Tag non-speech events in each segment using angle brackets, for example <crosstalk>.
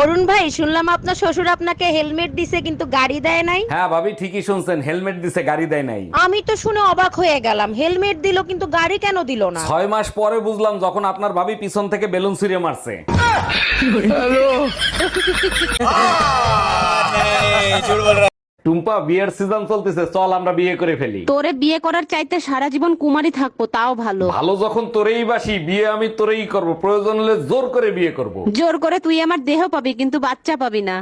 অরুণ ভাই শুনলাম আপনার শ্বশুর আপনাকে হেলমেট দিছে কিন্তু গাড়ি দেয় নাই। হ্যাঁ ভাবি ঠিকই শুনছেন হেলমেট দিছে গাড়ি দেয় নাই। আমি তো শুনে অবাক হয়ে গেলাম হেলমেট দিল কিন্তু গাড়ি কেন দিল না? ছয় মাস পরে বুঝলাম যখন আপনার ভাবি পিছন থেকে বেলুন ছিঁড়ে মারছে। <laughs> টুম্পা বিয়ের সিজন চলতেছে চল আমরা বিয়ে করে ফেলি। তোরে বিয়ে করার চাইতে সারা জীবন কুমারী থাকব তাও ভালো। ভালো যখন তোরেই বাসি বিয়ে আমি তোরেই করব। প্রয়োজন হলে জোর করে বিয়ে করব। জোর করে তুই আমার দেহ পাবি কিন্তু বাচ্চা পাবি না।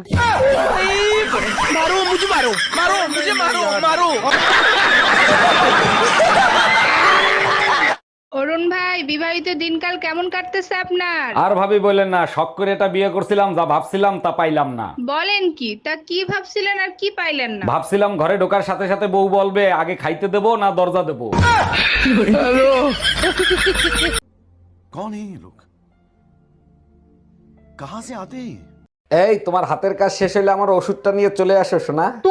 অরুণ ভাই বিবাহিত দিনকাল কেমন কাটতেছে আপনার আর ভাবি বললেন না শখ করে এটা বিয়ে করছিলাম যা ভাবছিলাম তা পাইলাম না বলেন কি তা কি ভাবছিলেন আর কি পাইলেন না ভাবছিলাম ঘরে ঢোকার সাথে সাথে বউ বলবে আগে খাইতে দেবো না দরজা দেবো कौन है ये लोग कहां से आते हैं ये? এই তোমার হাতের কাজ শেষ হলে আমার ওষুধটা নিয়ে চলে আসো শোনা তোমার আবার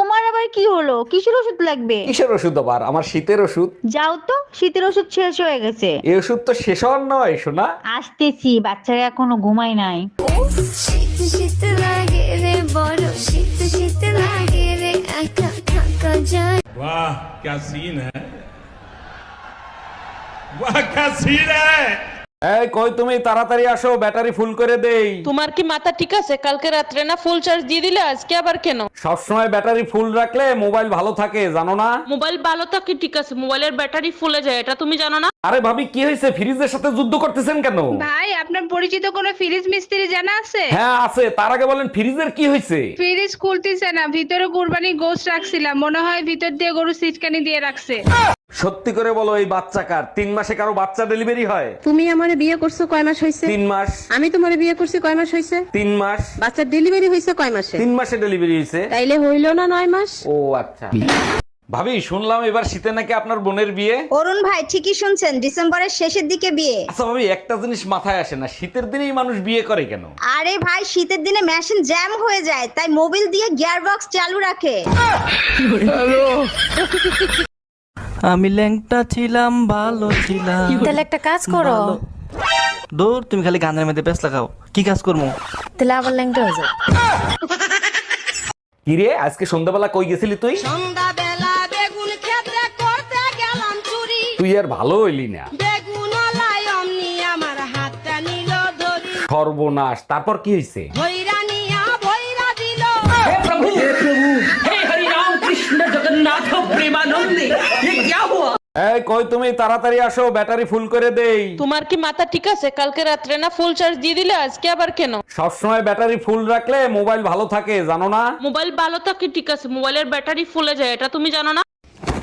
কি হলো কিসের ওষুধ লাগবে কিসের ওষুধ আবার আমার শীতের ওষুধ যাও তো শীতের ওষুধ শেষ হয়ে গেছে এই ওষুধ তো শেষ হওয়ার নয় শোনা আসতেছি বাচ্চারা এখনো ঘুমাই নাই শীত শীত লাগে রে বড় শীত শীত লাগে রে একা থাকা যায় वाह क्या सीन है वाह क्या सीन है এই কই তুমি? তাড়াতাড়ি আসো ব্যাটারি ফুল করে দেই। তোমার কি মাথা ঠিক আছে? কালকে রাত্রে না ফুল চার্জ দিয়ে দিলে আজকে আবার কেন? সবসময় ব্যাটারি ফুল রাখলে মোবাইল ভালো থাকে জানো না? মোবাইল ভালো থাকে ঠিক আছে? মোবাইলের ব্যাটারি ফুলে যায় এটা তুমি জানো না? আরে ভাবি কি হয়েছে? ফ্রিজের সাথে যুদ্ধ করতেছেন কেন? ভাই আপনার পরিচিত কোনো ফ্রিজ মিস্ত্রি জানা আছে? হ্যাঁ আছে। তার আগে বলেন ফ্রিজের কি হয়েছে? ফ্রিজ খুলতেছে না ভিতরে কুরবানি গোশ রাখছিলাম। মনে হয় ভিতর দিয়ে গরু সিটকানি দিয়ে রাখছে। সত্যি করে বলো এই বাচ্চা কার? তিন মাসে কারও বাচ্চা ডেলিভারি হয়? তুমি আমারে বিয়ে করছ কয় মাস হয়েছে তিন মাস। আমি তোমারে বিয়ে করছি কয় মাস হয়েছে তিন মাস। বাচ্চার ডেলিভারি হয়েছে কয় মাসে? তিন মাসে ডেলিভারি হয়েছে তাইলে হইল না নয় মাস? ও আচ্ছা। ভাবি শুনলাম এবার শীতে নাকি আপনার বোনের বিয়ে? অরুণ ভাই ঠিকই শুনছেন ডিসেম্বরের শেষের দিকে বিয়ে। আচ্ছা ভাবি একটা জিনিস মাথায় আসে না শীতের দিনেই মানুষ বিয়ে করে কেন? আরে ভাই শীতের দিনে মেশিন জ্যাম হয়ে যায় তাই মোবিল দিয়ে গিয়ার বক্স চালু রাখে। আমি ল্যাংটা ছিলাম ভালো ছিলাম। <laughs> তাহলে একটা কাজ করো। দূর তুমি খালি গানের মধ্যে ব্যস্ত লাগাও। কি কাজ করব? তাহলে আবার ল্যাংটা হয়ে যাও কিরে আজকে সন্ধ্যাবেলা কই গেছিলি তুই? সন্ধ্যাবেলা বেগুন ক্ষেত্রে করতে গেলাম চুরি। তুই আর ভালো হইলি না। বেগুন লাই অমনি আমার হাতটা নিল ধরি। সর্বনাশ। তারপর কি হয়েছে ভৈরা নিয়া ভৈরা দিল। এই কই তুমি? তাড়াতাড়ি আসো ব্যাটারি ফুল করে দেই। তোমার কি মাথা ঠিক আছে? কালকে রাত্রে না ফুল চার্জ দিয়ে দিলে আজকে আবার কেন? সবসময় ব্যাটারি ফুল রাখলে মোবাইল ভালো থাকে জানো না? মোবাইল ভালো থাকে ঠিক আছে। মোবাইলের ব্যাটারি ফুলে যায় এটা তুমি জানো না?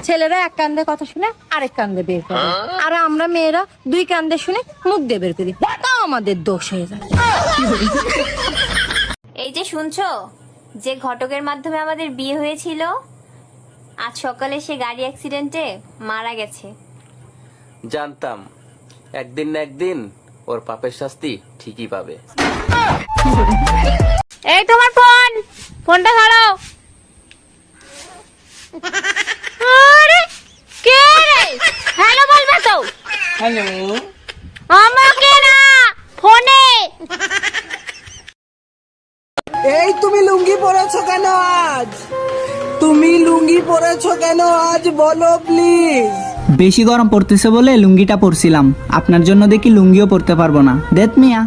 ছেলেরা এক কান্দে কথা শুনে আরেক কান্দে বের করে। আর আমরা মেয়েরা দুই কান্দে শুনে মুখ দিয়ে বের করি। তাও আমাদের দোষ হয়ে যায়। এই যে শুনছো যে ঘটকের মাধ্যমে আমাদের বিয়ে হয়েছিল? আজ সকালে সে গাড়ি অ্যাক্সিডেন্টে মারা গেছে। জানতাম। একদিন না একদিন ওর পাপের শাস্তি ঠিকই পাবে। এই তোমার ফোন! ফোনটা ধরো। আরে কে রে? হ্যালো বলবে তো। হ্যালো। আমাকে না? ফোনে। এই তুমি লুঙ্গি পরেছো কেন আজ? তুমি লুঙ্গি পরেছো কেন? আজ বলো প্লিজ বেশি গরম পড়তেছে বলে লুঙ্গিটা পরছিলাম। আপনার জন্য দেখি লুঙ্গিও পরতে পারব না। দেত মিয়া।